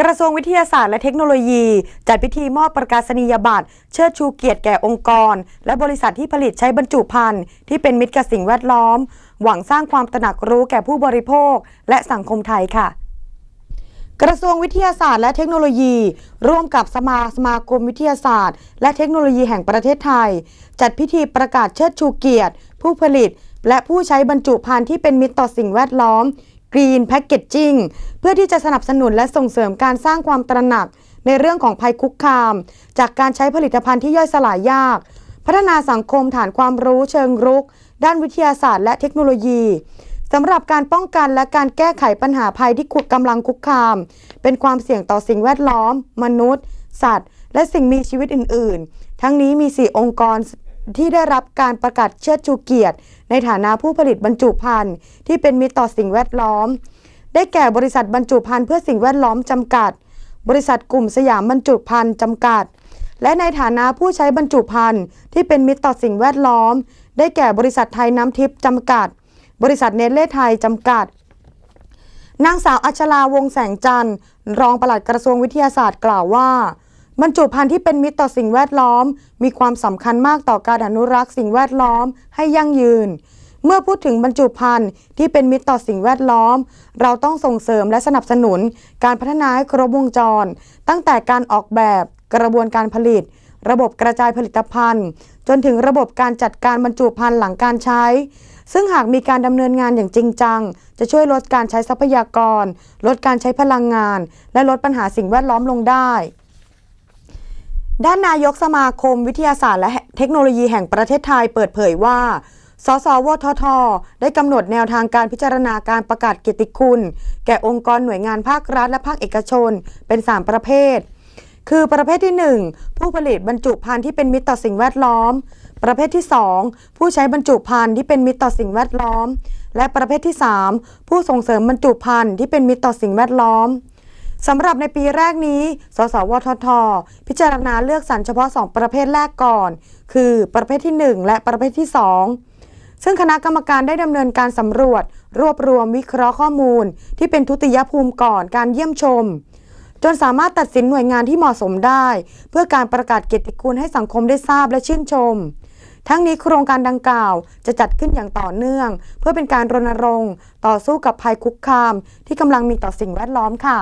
กระทรวงวิทยาศาสตร์และเทคโนโลยี จัดพิธีมอบประกาศนียบัตร เชิดชูเกียรติแก่องค์กร และบริษัทที่ผลิตใช้บรรจุภัณฑ์ที่เป็นมิตรกับสิ่งแวดล้อม หวังสร้างความตระหนักรู้แก่ผู้บริโภค และสังคมไทยค่ะ กระทรวงวิทยาศาสตร์และเทคโนโลยี ร่วมกับสมาสมาคมวิทยาศาสตร์ และเทคโนโลยีแห่งประเทศไทย จัดพิธีประกาศเชิดชูเกียรติ ผู้ผลิต และผู้ใช้บรรจุภัณฑ์ที่เป็นมิตรต่อสิ่งแวดล้อม Green Packaging เพื่อที่จะสนับสนุนและส่งเสริมการสร้างความตระหนัก ในเรื่องของภัยคุกคาม จากการใช้ผลิตภัณฑ์ที่ย่อยสลายยาก พัฒนาสังคมฐานความรู้เชิงรุก ด้านวิทยาศาสตร์และเทคโนโลยีสำหรับการป้องกันและการแก้ไขปัญหาภัยที่คุกกำลังคุกคาม เป็นความเสี่ยงต่อสิ่งแวดล้อม มนุษย์ สัตว์ และสิ่งมีชีวิตอื่น ๆ ทั้งนี้มี 4 องค์กร ที่ได้รับการประกาศเชิดชูเกียรติ ในฐานะผู้ผลิตบรรจุภัณฑ์ที่เป็นมิตรต่อสิ่งแวดล้อม ได้แก่บริษัทบรรจุภัณฑ์เพื่อสิ่งแวดล้อมจำกัด บริษัทกลุ่มสยามบรรจุภัณฑ์จำกัด และในฐานะผู้ใช้บรรจุภัณฑ์ที่เป็นมิตรต่อสิ่งแวดล้อม ได้แก่บริษัทไทยน้ำทิพย์จำกัด บริษัทเนเล่ไทยจำกัดนางสาวอัชราวงแสงจันทร์รองปลัดกระทรวงวิทยาศาสตร์กล่าวว่า บรรจุภัณฑ์ที่เป็นมิตรต่อสิ่งแวดล้อม มีความสำคัญมากต่อการอนุรักษ์สิ่งแวดล้อมให้ยั่งยืน เมื่อพูดถึงบรรจุภัณฑ์ที่เป็นมิตรต่อสิ่งแวดล้อม เราต้องส่งเสริมและสนับสนุน การพัฒนาให้ครบวงจร ตั้งแต่การออกแบบ กระบวนการผลิต ระบบกระจายผลิตภัณฑ์ จนถึงระบบการจัดการบรรจุภัณฑ์หลังการใช้ ซึ่งหากมีการดำเนินงานอย่างจริงจัง จะช่วยลดการใช้ทรัพยากร ลดการใช้พลังงาน และลดปัญหาสิ่งแวดล้อมลงได้ ด้านนายกสมาคมวิทยาศาสตร์และเทคโนโลยีแห่งประเทศไทยเปิดเผยว่า สสวทท ได้กำหนดแนวทางการพิจารณาการประกาศเกียรติคุณ แก่องค์กรหน่วยงานภาครัฐและภาคเอกชน เป็น 3 ประเภท คือประเภทที่ 1 ผู้ผลิตบรรจุภัณฑ์ที่เป็นมิตรต่อสิ่งแวดล้อม ประเภทที่ 2 ผู้ใช้บรรจุภัณฑ์ที่เป็นมิตรต่อสิ่งแวดล้อม และประเภทที่ 3 ผู้ส่งเสริมบรรจุภัณฑ์ที่เป็นมิตรต่อสิ่งแวดล้อม สำหรับในปีแรกนี้ สสวทท พิจารณาเลือกสรรเฉพาะ 2 ประเภทแรกก่อน คือประเภทที่ 1 และประเภทที่ 2 ซึ่งคณะกรรมการได้ดำเนินการสำรวจ รวบรวมวิเคราะห์ข้อมูล ที่เป็นทุติยภูมิก่อนการเยี่ยมชม จนสามารถตัดสินหน่วยงานที่เหมาะสมได้ เพื่อการประกาศเกียรติคุณให้สังคมได้ทราบและชื่นชม ทั้งนี้โครงการดังกล่าวจะจัดขึ้นอย่างต่อเนื่อง เพื่อเป็นการรณรงค์ ต่อสู้กับภัยคุกคาม ที่กำลังมีต่อสิ่งแวดล้อมค่ะ